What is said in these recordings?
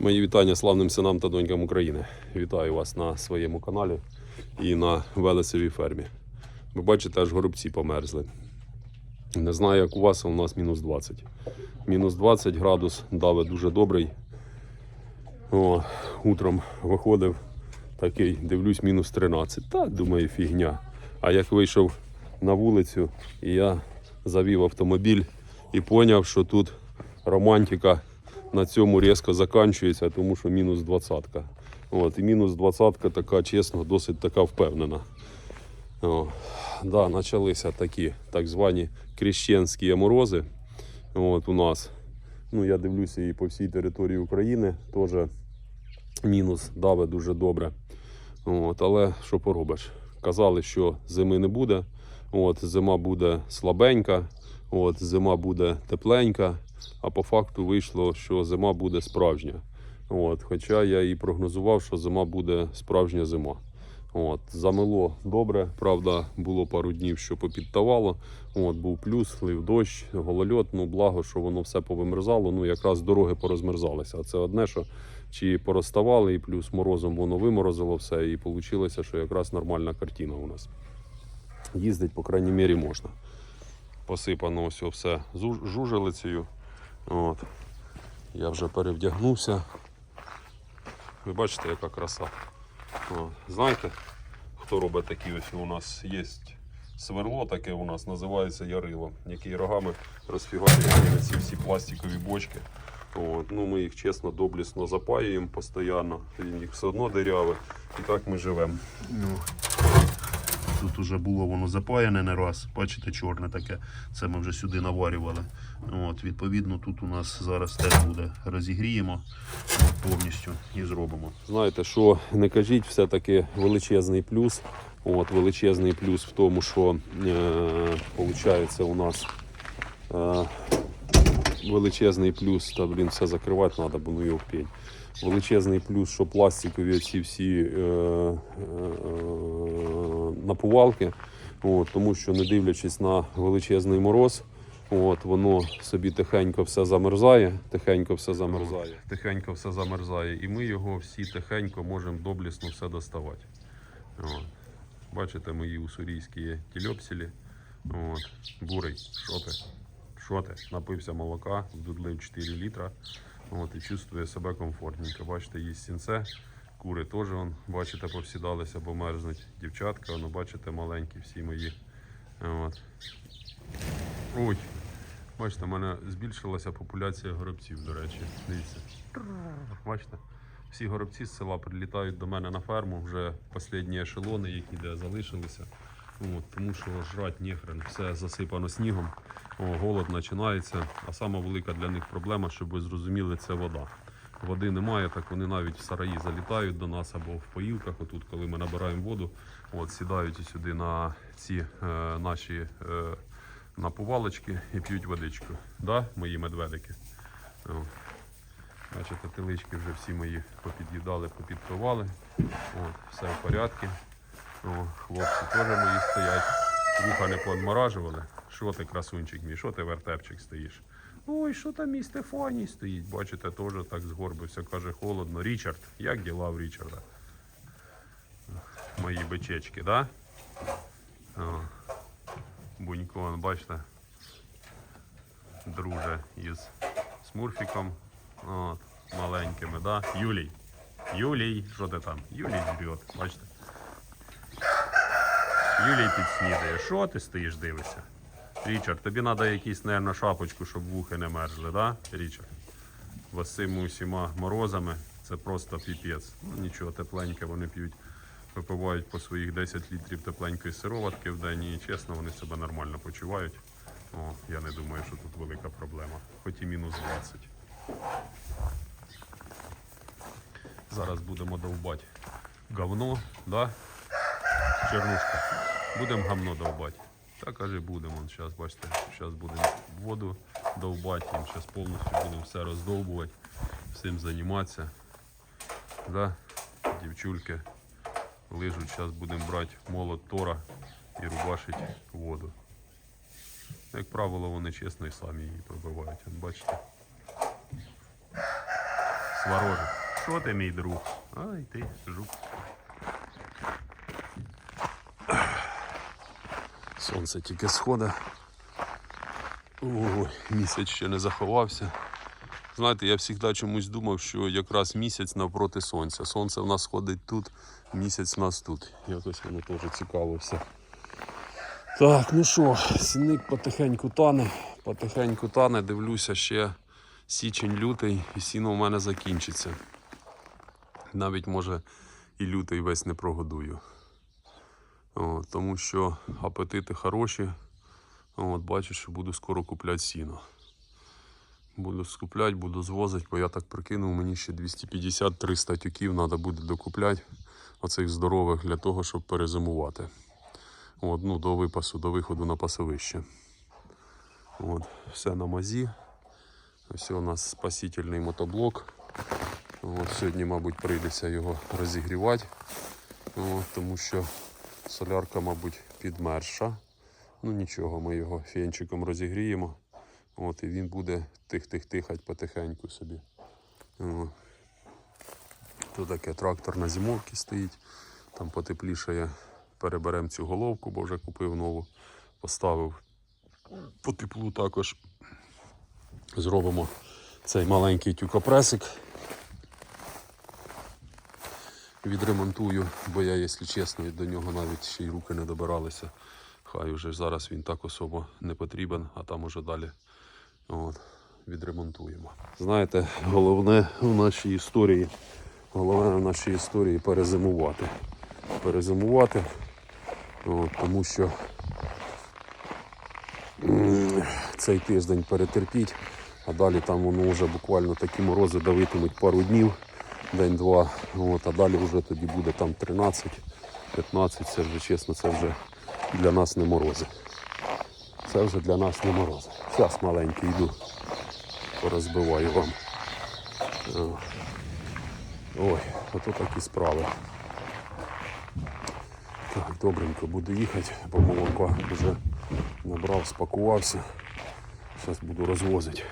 Мої вітання славним синам та донькам України. Вітаю вас на своєму каналі і на Велесовій фермі. Ви бачите, аж горобці померзли. Не знаю, як у вас, а у нас мінус 20. Мінус 20 градус, дави дуже добрий. О, утром виходив такий, дивлюсь, мінус 13. Та, думаю, фігня. А як вийшов на вулицю, і я завів автомобіль і зрозумів, що тут романтика на цьому різко закінчується, тому що мінус 20. От, і мінус 20 така, чесно, досить така впевнена. О, да, почалися такі так звані крещенські морози. От, у нас. Ну, я дивлюся і по всій території України теж мінус даве дуже добре. От, але що поробиш? Казали, що зими не буде. От, зима буде слабенька, от, зима буде тепленька, а по факту вийшло, що зима буде справжня. От, хоча я і прогнозував, що зима буде справжня зима. От, замило добре, правда, було пару днів, що попідтавало. От, був плюс, лив дощ, голольот. Ну, благо, що воно все повимерзало. Ну, якраз дороги порозмерзалися. А це одне, що чи порозставали, і плюс морозом воно виморозило все, і вийшло, що якраз нормальна картина у нас. Їздить, по крайній мірі, можна. Посипано ось все жужелицею. От. Я вже перевдягнувся. Ви бачите, яка краса. О, знаєте, хто робить такі ось у нас є сверло, таке у нас називається ярило, який рогами розфігачує ці всі пластикові бочки. От, ну, ми їх чесно доблісно запаюємо постійно, він їх все одно диряве. І так ми живемо. Тут уже було воно запаяне не раз. Бачите, чорне таке. Це ми вже сюди наварювали. От, відповідно, тут у нас зараз теж буде розігріємо от, повністю і зробимо. Знаєте, що не кажіть, все-таки величезний плюс. От, величезний плюс в тому, що е, у нас е, величезний плюс, та блін, все закривати треба, бо ну його пень. Величезний плюс, що пластикові ці всі е, е, напувалки, от, тому що не дивлячись на величезний мороз, от, воно собі тихенько все замерзає, тихенько все замерзає, тихенько все замерзає, і ми його всі тихенько можемо доблісно все доставати. От. Бачите, мої уссурійські тільопсілі. Бурий, що ти? Що ти? Напився молока, вдудлив 4 літра. От, і чувствує себе комфортненько. Бачите, їсть сінце. Кури теж, вон, бачите, повсідалися, бо мерзнуть. Дівчатка, воно, бачите, маленькі всі мої. От. Ой, бачите, в мене збільшилася популяція горобців, до речі. Дивіться. Бачите? Всі горобці з села прилітають до мене на ферму, вже останні ешелони, які де залишилися. От, тому що жрать ніхрен, все засипано снігом, О, голод починається. А сама велика для них проблема, щоб ви зрозуміли, це вода. Води немає, так вони навіть в сараї залітають до нас або в поїлках. Отут, коли ми набираємо воду, от, сідають сюди на ці е, наші е, напувалочки і п'ють водичку. Да, мої медведики? О. Бачите, телички вже всі мої попід'їдали, попідпивали. Все в порядку. О, хлопці теж мої стоять. Вуха не поодморажували. Що ти, красунчик мій, що ти вертепчик стоїш? Ой, що там мій Стефаній стоїть? Бачите, теж так згорбився, каже, холодно. Річард, як діла в Річарда? Мої бичечки, да? О, Бунько, бачите, друже із Смурфіком. От, маленькими, да? Юлій. Юлій, що ти там? Юлій жрет, бачите? Юлій підснідає. Що ти стоїш, дивишся? Річард, тобі треба якісь, мабуть, шапочку, щоб вухи не мерзли, да, Річард? Цими усіма морозами це просто піпець. Ну нічого, тепленьке вони п'ють, випивають по своїх 10 літрів тепленької сироватки в день і чесно, вони себе нормально почувають. О, я не думаю, що тут велика проблема. Хоч і мінус 20. Зараз будемо довбати говно, да? Чернушка. Будемо говно довбати. Так каже, будемо. Зараз, бачите, зараз будемо воду довбати, зараз повністю будемо все роздовбувати, всім займатися. Да? Дівчульки лижуть, зараз будемо брати молот тора і рубашити воду. Як правило, вони чесно і самі її пробивають. От бачите. Сварожа. Що ти, мій друг? Ай ти, жук. Сонце тільки сходить. Ой, місяць ще не заховався. Знаєте, я завжди чомусь думав, що якраз місяць навпроти сонця. Сонце в нас ходить тут, місяць в нас тут. Якось воно теж цікаво все. Так, ну що, сінник потихеньку тане, потихеньку тане, дивлюся ще січень-лютий і сіно в мене закінчиться. Навіть може і лютий весь не прогодую. Тому що апетити хороші. От, бачу, що буду скоро купляти сіно. Буду скупляти, буду звозити, бо я так прикинув, мені ще 250-300 тюків треба буде докупляти оцих здорових для того, щоб перезимувати. От, ну, до випасу, до виходу на пасовище. От, все на мазі. Ось у нас спасительний мотоблок. От, сьогодні, мабуть, прийдеться його розігрівати, от, тому що солярка, мабуть, підмерша. Ну нічого, ми його фенчиком розігріємо. От, і він буде тих-тих-тихать потихеньку собі. О. Тут таке трактор на зимовці стоїть. Там потеплішає. Переберемо цю головку, бо вже купив нову, поставив по теплу також. Зробимо цей маленький тюкопресик. Відремонтую, бо я, якщо чесно, до нього навіть ще й руки не добиралися. Хай уже зараз він так особо не потрібен, а там уже далі от, відремонтуємо. Знаєте, головне в нашій історії, головне в нашій історії перезимувати. Перезимувати, от, тому що цей тиждень перетерпіть, а далі там воно вже буквально такі морози давитимуть пару днів, день-два. А далі вже тоді буде там 13, 15, це вже чесно, це вже для нас не морози. Це вже для нас не морози. Зараз маленький йду, порозбиваю вам. Ой, ото такі справи. Так, добренько буду їхати, бо молока вже набрав, спакувався. Зараз буду розвозити.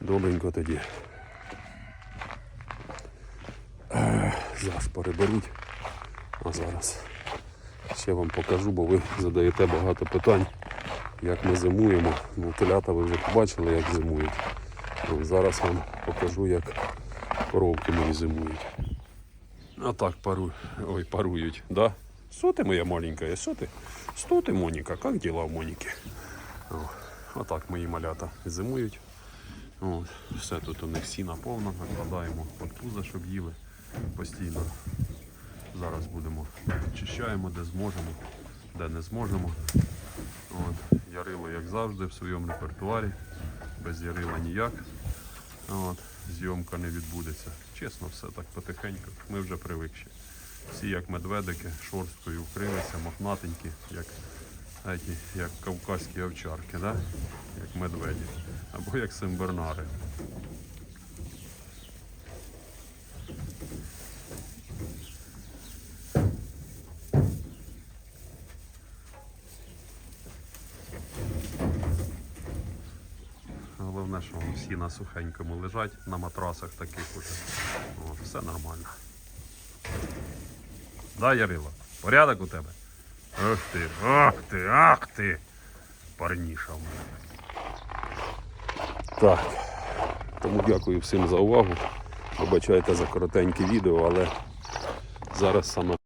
Добренько тоді. Ех, Зараз переберіть. А зараз ще вам покажу, бо ви задаєте багато питань, як ми зимуємо. Ну, телята ви вже побачили, як зимують. Ну, зараз вам покажу, як коровки мої зимують. А так пару... Ой, парують, да? Що моя маленькая, що ти? Що Моніка? Як діла в Моніки? О, отак мої малята зимують. От, все тут у них сіна повна, накладаємо пузо, щоб їли постійно. Зараз будемо чищаємо, де зможемо, де не зможемо. От, ярило, як завжди, в своєму репертуарі. Без ярила ніяк. От, зйомка не відбудеться. Чесно, все так потихеньку. Ми вже привикші. Всі як медведики, шорсткою вкрилися, мохнатенькі, як, еті, як кавказькі овчарки, да? як медведі. Або як симбернари. Головне, що всі на сухенькому лежать, на матрасах таких уже. От, все нормально. Да, Ярило? Порядок у тебе? Ах ти, ах ти, ах ти. Парніша в мене. Так. Тому дякую всім за увагу. Вибачайте за коротеньке відео, але зараз саме